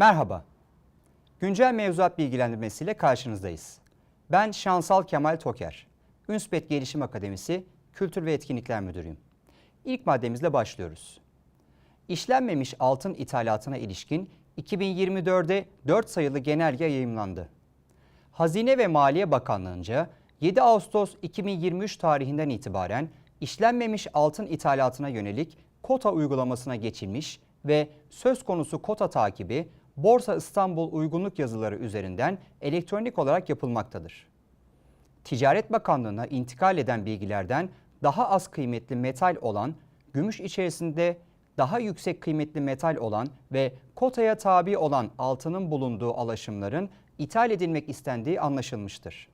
Merhaba. Güncel mevzuat bilgilendirmesiyle karşınızdayız. Ben Şansal Kemal Toker. Ünspet Gelişim Akademisi Kültür ve Etkinlikler Müdürüyüm. İlk maddemizle başlıyoruz. İşlenmemiş altın ithalatına ilişkin 2024'de 4 sayılı genelge yayımlandı. Hazine ve Maliye Bakanlığı'nca 7 Ağustos 2023 tarihinden itibaren işlenmemiş altın ithalatına yönelik kota uygulamasına geçilmiş ve söz konusu kota takibi Borsa İstanbul uygunluk yazıları üzerinden elektronik olarak yapılmaktadır. Ticaret Bakanlığı'na intikal eden bilgilerden daha az kıymetli metal olan, gümüş içerisinde daha yüksek kıymetli metal olan ve kotaya tabi olan altının bulunduğu alaşımların ithal edilmek istendiği anlaşılmıştır.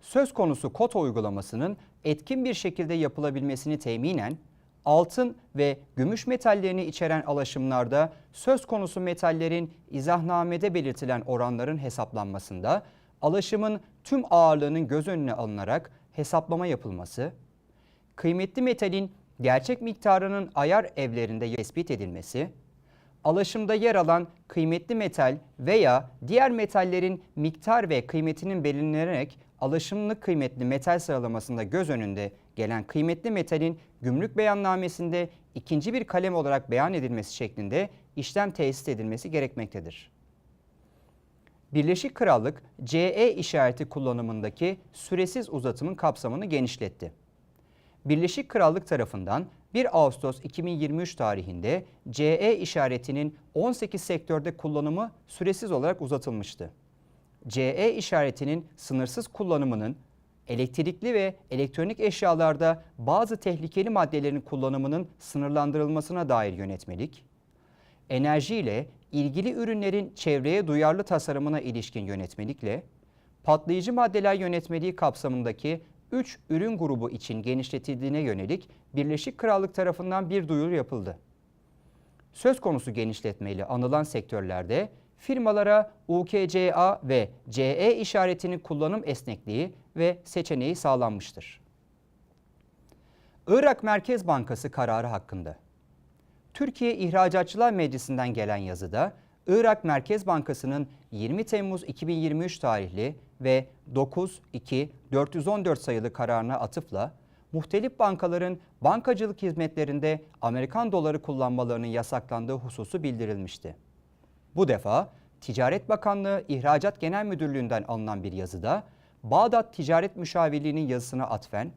Söz konusu kota uygulamasının etkin bir şekilde yapılabilmesini teminen altın ve gümüş metallerini içeren alaşımlarda söz konusu metallerin izahnamede belirtilen oranların hesaplanmasında alaşımın tüm ağırlığının göz önüne alınarak hesaplama yapılması, kıymetli metalin gerçek miktarının ayar evlerinde tespit edilmesi, alaşımda yer alan kıymetli metal veya diğer metallerin miktar ve kıymetinin belirlenerek alaşımlık kıymetli metal sıralamasında göz önünde gelen kıymetli metalin gümrük beyannamesinde ikinci bir kalem olarak beyan edilmesi şeklinde işlem tesis edilmesi gerekmektedir. Birleşik Krallık CE işareti kullanımındaki süresiz uzatımın kapsamını genişletti. Birleşik Krallık tarafından 1 Ağustos 2023 tarihinde CE işaretinin 18 sektörde kullanımı süresiz olarak uzatılmıştı. CE işaretinin sınırsız kullanımının elektrikli ve elektronik eşyalarda bazı tehlikeli maddelerin kullanımının sınırlandırılmasına dair yönetmelik, enerji ile ilgili ürünlerin çevreye duyarlı tasarımına ilişkin yönetmelikle, patlayıcı maddeler yönetmeliği kapsamındaki 3 ürün grubu için genişletildiğine yönelik Birleşik Krallık tarafından bir duyuru yapıldı. Söz konusu genişletmeyle anılan sektörlerde firmalara UKCA ve CE işaretinin kullanım esnekliği ve seçeneği sağlanmıştır. Irak Merkez Bankası kararı hakkında. Türkiye İhracatçılar Meclisi'nden gelen yazıda Irak Merkez Bankası'nın 20 Temmuz 2023 tarihli ve 9-2-414 sayılı kararına atıfla muhtelif bankaların bankacılık hizmetlerinde Amerikan doları kullanmalarının yasaklandığı hususu bildirilmişti. Bu defa Ticaret Bakanlığı İhracat Genel Müdürlüğü'nden alınan bir yazıda Bağdat Ticaret Müşavirliği'nin yazısına atfen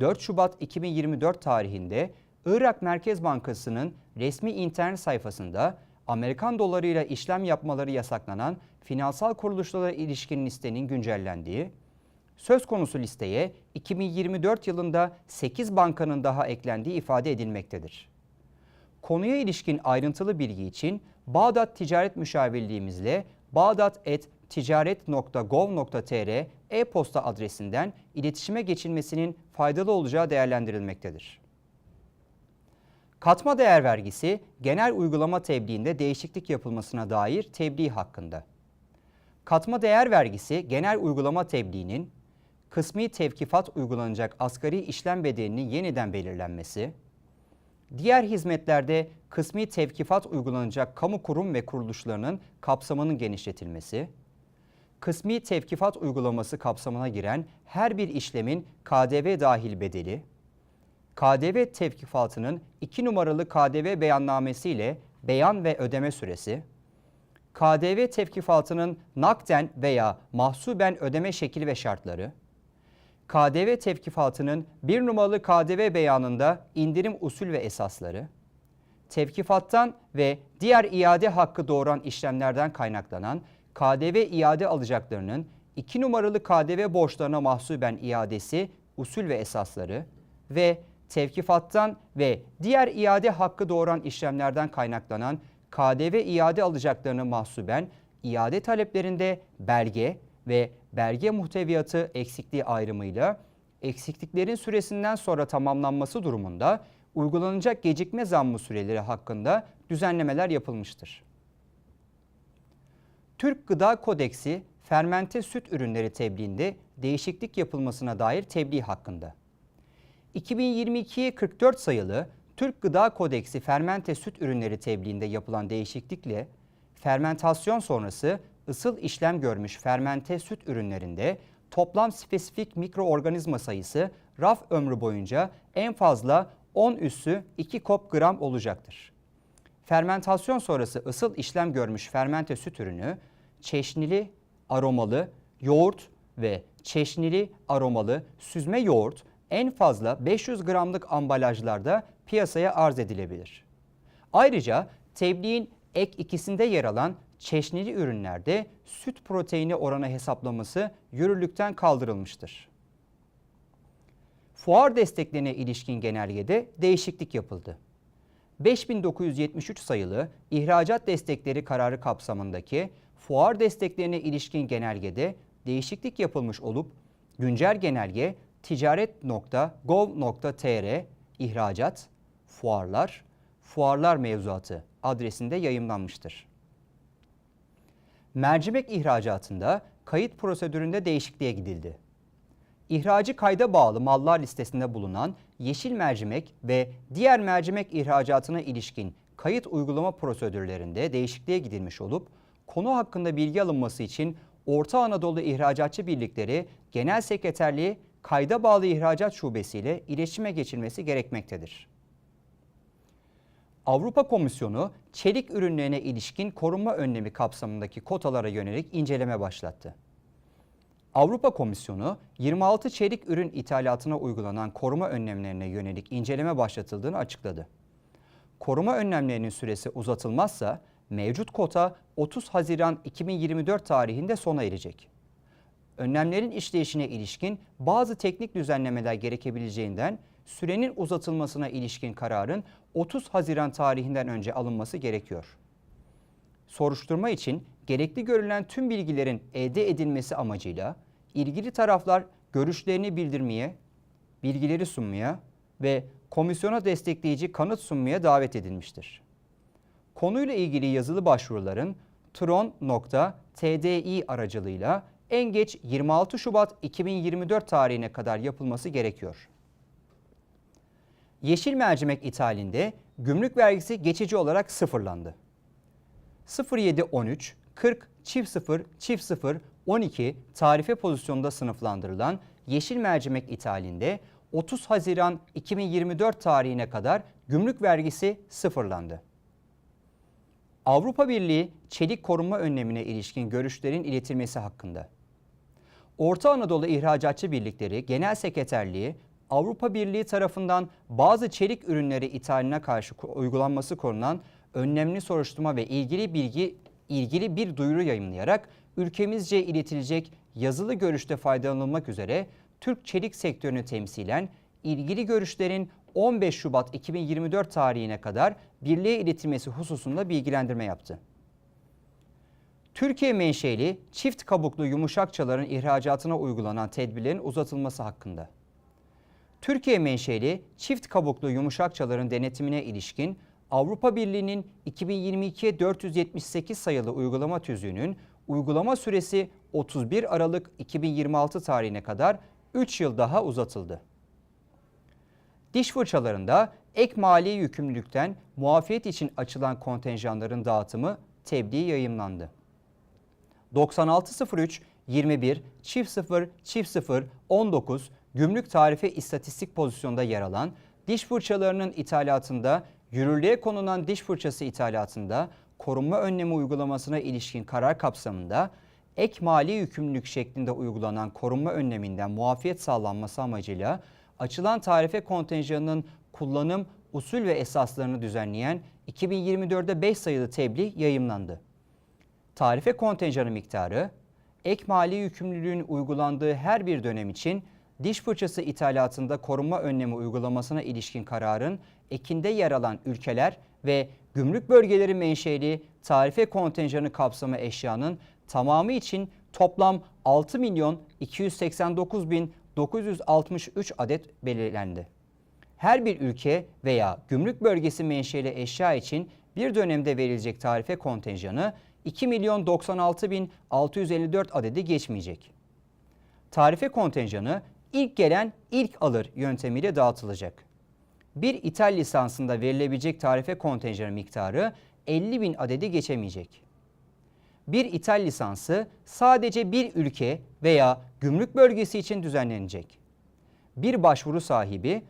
4 Şubat 2024 tarihinde Irak Merkez Bankası'nın resmi internet sayfasında Amerikan dolarıyla işlem yapmaları yasaklanan finansal kuruluşlara ilişkin listenin güncellendiği, söz konusu listeye 2024 yılında 8 bankanın daha eklendiği ifade edilmektedir. Konuya ilişkin ayrıntılı bilgi için Bağdat Ticaret Müşavirliğimizle bağdat.ticaret.gov.tr e-posta adresinden iletişime geçilmesinin faydalı olacağı değerlendirilmektedir. Katma değer vergisi genel uygulama tebliğinde değişiklik yapılmasına dair tebliğ hakkında. Katma değer vergisi genel uygulama tebliğinin kısmi tevkifat uygulanacak asgari işlem bedelinin yeniden belirlenmesi, diğer hizmetlerde kısmi tevkifat uygulanacak kamu kurum ve kuruluşlarının kapsamının genişletilmesi, kısmi tevkifat uygulaması kapsamına giren her bir işlemin KDV dahil bedeli, KDV tevkifatının 2 numaralı KDV beyannamesiyle beyan ve ödeme süresi, KDV tevkifatının nakden veya mahsuben ödeme şekli ve şartları, KDV tevkifatının 1 numaralı KDV beyanında indirim usul ve esasları, tevkifattan ve diğer iade hakkı doğuran işlemlerden kaynaklanan KDV iade alacaklarının 2 numaralı KDV borçlarına mahsuben iadesi, usul ve esasları ve tevkifattan ve diğer iade hakkı doğuran işlemlerden kaynaklanan KDV iade alacaklarını mahsuben iade taleplerinde belge ve belge muhteviyatı eksikliği ayrımıyla eksikliklerin süresinden sonra tamamlanması durumunda uygulanacak gecikme zammı süreleri hakkında düzenlemeler yapılmıştır. Türk Gıda Kodeksi fermente süt ürünleri tebliğinde değişiklik yapılmasına dair tebliğ hakkında. 2022'ye 44 sayılı Türk Gıda Kodeksi fermente süt ürünleri tebliğinde yapılan değişiklikle fermentasyon sonrası ısıl işlem görmüş fermente süt ürünlerinde toplam spesifik mikroorganizma sayısı raf ömrü boyunca en fazla 10 üssü 2 kop gram olacaktır. Fermentasyon sonrası ısıl işlem görmüş fermente süt ürünü çeşnili, aromalı, yoğurt ve çeşnili, aromalı süzme yoğurt en fazla 500 gramlık ambalajlarda piyasaya arz edilebilir. Ayrıca tebliğin ek ikisinde yer alan çeşnili ürünlerde süt proteini oranı hesaplaması yürürlükten kaldırılmıştır. Fuar desteklerine ilişkin genelgede değişiklik yapıldı. 5973 sayılı ihracat destekleri kararı kapsamındaki fuar desteklerine ilişkin genelgede değişiklik yapılmış olup güncel genelge ticaret.gov.tr ihracat, fuarlar, fuarlar mevzuatı adresinde yayımlanmıştır. Mercimek ihracatında kayıt prosedüründe değişikliğe gidildi. İhracı kayda bağlı mallar listesinde bulunan yeşil mercimek ve diğer mercimek ihracatına ilişkin kayıt uygulama prosedürlerinde değişikliğe gidilmiş olup konu hakkında bilgi alınması için Orta Anadolu İhracatçı Birlikleri Genel Sekreterliği kayda bağlı ihracat şubesiyle iletişime geçilmesi gerekmektedir. Avrupa Komisyonu çelik ürünlerine ilişkin korunma önlemi kapsamındaki kotalara yönelik inceleme başlattı. Avrupa Komisyonu 26 çelik ürün ithalatına uygulanan koruma önlemlerine yönelik inceleme başlatıldığını açıkladı. Koruma önlemlerinin süresi uzatılmazsa mevcut kota 30 Haziran 2024 tarihinde sona erecek. Önlemlerin işleyişine ilişkin bazı teknik düzenlemeler gerekebileceğinden sürenin uzatılmasına ilişkin kararın 30 Haziran tarihinden önce alınması gerekiyor. Soruşturma için gerekli görülen tüm bilgilerin elde edilmesi amacıyla ilgili taraflar görüşlerini bildirmeye, bilgileri sunmaya ve komisyona destekleyici kanıt sunmaya davet edilmiştir. Konuyla ilgili yazılı başvuruların tron.tdi aracılığıyla en geç 26 Şubat 2024 tarihine kadar yapılması gerekiyor. Yeşil mercimek ithalinde gümrük vergisi geçici olarak sıfırlandı. 0713 40 çift 0 çift 0 12 tarife pozisyonda sınıflandırılan yeşil mercimek ithalinde 30 Haziran 2024 tarihine kadar gümrük vergisi sıfırlandı. Avrupa Birliği çelik korunma önlemine ilişkin görüşlerin iletilmesi hakkında. Orta Anadolu İhracatçı Birlikleri Genel Sekreterliği Avrupa Birliği tarafından bazı çelik ürünleri ithaline karşı uygulanması konulan önlemli soruşturma ve ilgili bilgi ilgili bir duyuru yayınlayarak ülkemizce iletilecek yazılı görüşte faydalanılmak üzere Türk çelik sektörünü temsilen ilgili görüşlerin 15 Şubat 2024 tarihine kadar birliğe iletilmesi hususunda bilgilendirme yaptı. Türkiye menşeli çift kabuklu yumuşakçaların ihracatına uygulanan tedbirlerin uzatılması hakkında. Türkiye menşeli çift kabuklu yumuşakçaların denetimine ilişkin Avrupa Birliği'nin 2022'ye 478 sayılı uygulama tüzüğünün uygulama süresi 31 Aralık 2026 tarihine kadar 3 yıl daha uzatıldı. Diş fırçalarında ek mali yükümlülükten muafiyet için açılan kontenjanların dağıtımı tebliğ yayımlandı. 9603 21 çift 0 çift 0 19 gümrük tarife istatistik pozisyonda yer alan diş fırçalarının ithalatında yürürlüğe konulan diş fırçası ithalatında korunma önlemi uygulamasına ilişkin karar kapsamında ek mali yükümlülük şeklinde uygulanan korunma önleminden muafiyet sağlanması amacıyla açılan tarife kontenjanının kullanım usul ve esaslarını düzenleyen 2024'de 5 sayılı tebliğ yayımlandı. Tarife kontenjanı miktarı, ek mali yükümlülüğün uygulandığı her bir dönem için diş fırçası ithalatında korunma önlemi uygulamasına ilişkin kararın ekinde yer alan ülkeler ve gümrük bölgeleri menşeli tarife kontenjanı kapsamı eşyanın tamamı için toplam 6 milyon 289 bin 963 adet belirlendi. Her bir ülke veya gümrük bölgesi menşeli eşya için bir dönemde verilecek tarife kontenjanı 2 milyon 96 bin 654 adedi geçmeyecek. Tarife kontenjanı ilk gelen ilk alır yöntemiyle dağıtılacak. Bir ithal lisansında verilebilecek tarife kontenjanı miktarı 50 bin adedi geçemeyecek. bir ithal lisansı sadece bir ülke veya gümrük bölgesi için düzenlenecek. Bir başvuru sahibi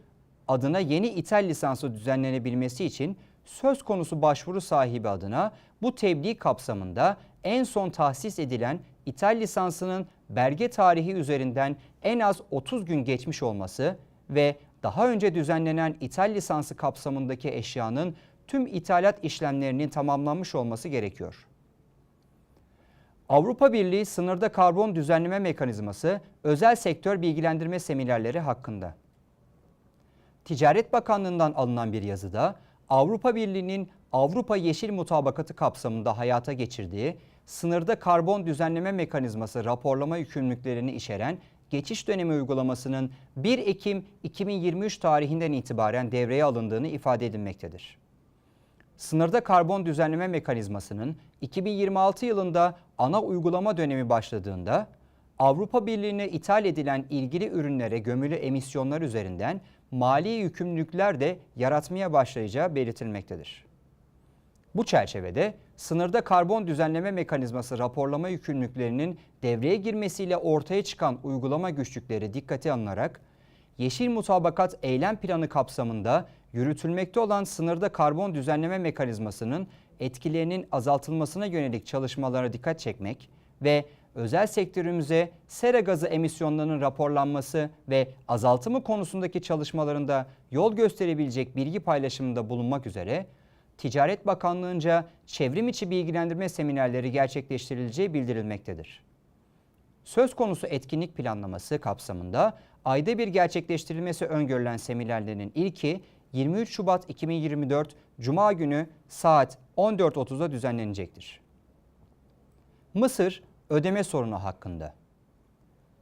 adına yeni ithal lisansı düzenlenebilmesi için söz konusu başvuru sahibi adına bu tebliğ kapsamında en son tahsis edilen ithal lisansının belge tarihi üzerinden en az 30 gün geçmiş olması ve daha önce düzenlenen ithal lisansı kapsamındaki eşyanın tüm ithalat işlemlerinin tamamlanmış olması gerekiyor. Avrupa Birliği sınırda karbon düzenleme mekanizması özel sektör bilgilendirme seminerleri hakkında. Ticaret Bakanlığı'ndan alınan bir yazıda Avrupa Birliği'nin Avrupa Yeşil Mutabakatı kapsamında hayata geçirdiği sınırda karbon düzenleme mekanizması raporlama yükümlülüklerini içeren geçiş dönemi uygulamasının 1 Ekim 2023 tarihinden itibaren devreye alındığını ifade edilmektedir. Sınırda karbon düzenleme mekanizmasının 2026 yılında ana uygulama dönemi başladığında Avrupa Birliği'ne ithal edilen ilgili ürünlere gömülü emisyonlar üzerinden mali yükümlülükler de yaratmaya başlayacağı belirtilmektedir. Bu çerçevede sınırda karbon düzenleme mekanizması raporlama yükümlülüklerinin devreye girmesiyle ortaya çıkan uygulama güçlükleri dikkate alınarak Yeşil Mutabakat Eylem Planı kapsamında yürütülmekte olan sınırda karbon düzenleme mekanizmasının etkilerinin azaltılmasına yönelik çalışmalara dikkat çekmek ve özel sektörümüze sera gazı emisyonlarının raporlanması ve azaltımı konusundaki çalışmalarında yol gösterebilecek bilgi paylaşımında bulunmak üzere Ticaret Bakanlığı'nca çevrim içi bilgilendirme seminerleri gerçekleştirileceği bildirilmektedir. Söz konusu etkinlik planlaması kapsamında ayda bir gerçekleştirilmesi öngörülen seminerlerin ilki 23 Şubat 2024 Cuma günü saat 14.30'da düzenlenecektir. Mısır ödeme sorunu hakkında.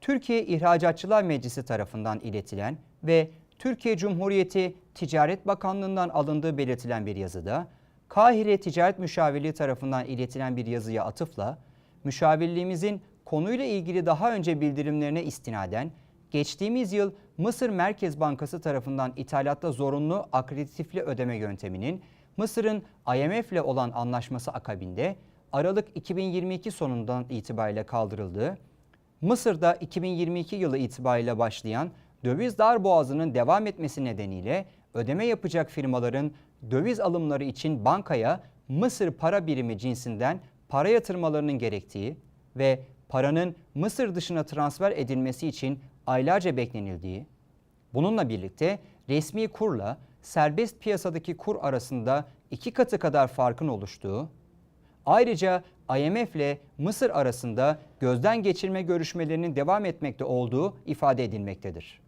Türkiye İhracatçılar Meclisi tarafından iletilen ve Türkiye Cumhuriyeti Ticaret Bakanlığı'ndan alındığı belirtilen bir yazıda Kahire Ticaret Müşavirliği tarafından iletilen bir yazıya atıfla müşavirliğimizin konuyla ilgili daha önce bildirimlerine istinaden geçtiğimiz yıl Mısır Merkez Bankası tarafından ithalatta zorunlu akreditifli ödeme yönteminin Mısır'ın IMF ile olan anlaşması akabinde Aralık 2022 sonundan itibariyle kaldırıldığı, Mısır'da 2022 yılı itibariyle başlayan döviz darboğazının devam etmesi nedeniyle ödeme yapacak firmaların döviz alımları için bankaya Mısır para birimi cinsinden para yatırmalarının gerektiği ve paranın Mısır dışına transfer edilmesi için aylarca beklenildiği, bununla birlikte resmi kurla serbest piyasadaki kur arasında iki katı kadar farkın oluştuğu, ayrıca IMF ile Mısır arasında gözden geçirme görüşmelerinin devam etmekte olduğu ifade edilmektedir.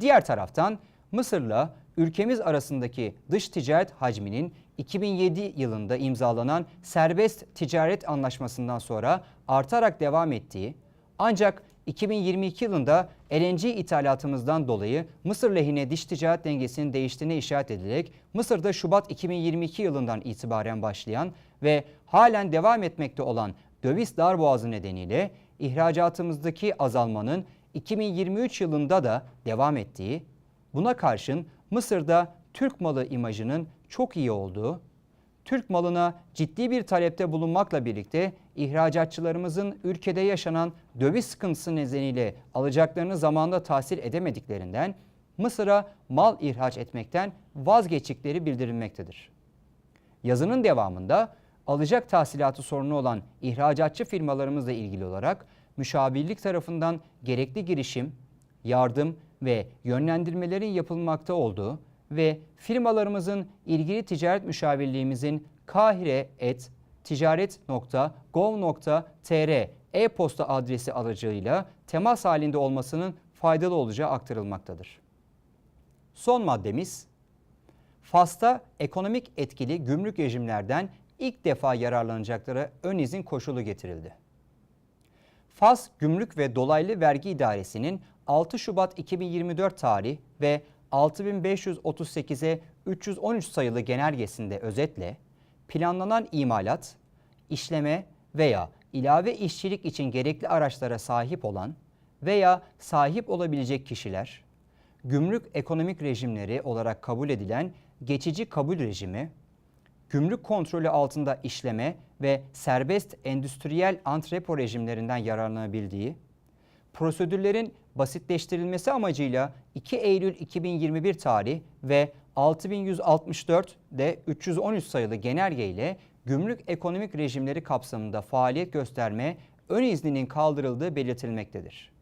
Diğer taraftan Mısır'la ülkemiz arasındaki dış ticaret hacminin 2007 yılında imzalanan serbest ticaret anlaşmasından sonra artarak devam ettiği ancak 2022 yılında LNG ithalatımızdan dolayı Mısır lehine dış ticaret dengesinin değiştiğine işaret edilerek Mısır'da Şubat 2022 yılından itibaren başlayan ve halen devam etmekte olan döviz darboğazı nedeniyle ihracatımızdaki azalmanın 2023 yılında da devam ettiği, buna karşın Mısır'da Türk malı imajının çok iyi olduğu, Türk malına ciddi bir talepte bulunmakla birlikte ihracatçılarımızın ülkede yaşanan döviz sıkıntısı nedeniyle alacaklarını zamanda tahsil edemediklerinden Mısır'a mal ihraç etmekten vazgeçtikleri bildirilmektedir. Yazının devamında alacak tahsilatı sorunu olan ihracatçı firmalarımızla ilgili olarak müşavirlik tarafından gerekli girişim, yardım ve yönlendirmelerin yapılmakta olduğu ve firmalarımızın ilgili ticaret müşavirliğimizin kahire et ticaret.gov.tr e-posta adresi aracılığıyla temas halinde olmasının faydalı olacağı aktarılmaktadır. Son maddemiz Fas'ta ekonomik etkili gümrük rejimlerden ilk defa yararlanacaklara ön izin koşulu getirildi. Fas Gümrük ve Dolaylı Vergi İdaresi'nin 6 Şubat 2024 tarih ve 6538'e 313 sayılı genelgesinde özetle planlanan imalat, işleme veya ilave işçilik için gerekli araçlara sahip olan veya sahip olabilecek kişiler, gümrük ekonomik rejimleri olarak kabul edilen geçici kabul rejimi, gümrük kontrolü altında işleme ve serbest endüstriyel antrepo rejimlerinden yararlanabildiği, prosedürlerin basitleştirilmesi amacıyla 2 Eylül 2021 tarih ve 6164 de 313 sayılı genelge ile gümrük ekonomik rejimleri kapsamında faaliyet gösterme ön izninin kaldırıldığı belirtilmektedir.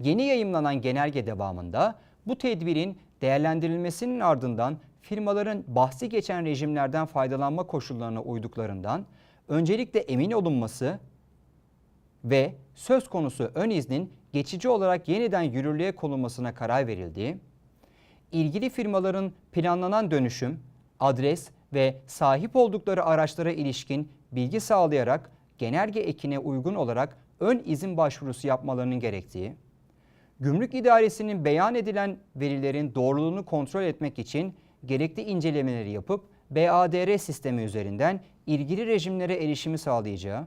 Yeni yayımlanan genelge devamında bu tedbirin değerlendirilmesinin ardından firmaların bahsi geçen rejimlerden faydalanma koşullarına uyduklarından öncelikle emin olunması ve söz konusu ön iznin geçici olarak yeniden yürürlüğe konulmasına karar verildiği, ilgili firmaların planlanan dönüşüm, adres ve sahip oldukları araçlara ilişkin bilgi sağlayarak genelge ekine uygun olarak ön izin başvurusu yapmalarının gerektiği, Gümrük İdaresi'nin beyan edilen verilerin doğruluğunu kontrol etmek için gerekli incelemeleri yapıp BADR sistemi üzerinden ilgili rejimlere erişimi sağlayacağı,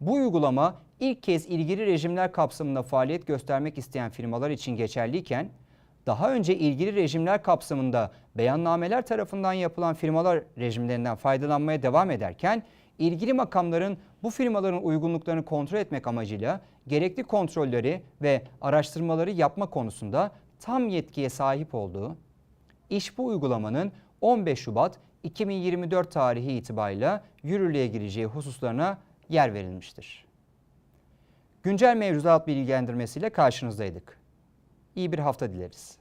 bu uygulama ilk kez ilgili rejimler kapsamında faaliyet göstermek isteyen firmalar için geçerliyken, daha önce ilgili rejimler kapsamında beyannameler tarafından yapılan firmalar rejimlerinden faydalanmaya devam ederken, ilgili makamların bu firmaların uygunluklarını kontrol etmek amacıyla gerekli kontrolleri ve araştırmaları yapma konusunda tam yetkiye sahip olduğu, iş bu uygulamanın 15 Şubat 2024 tarihi itibariyle yürürlüğe gireceği hususlarına yer verilmiştir. Güncel mevzuat bilgilendirmesiyle karşınızdaydık. İyi bir hafta dileriz.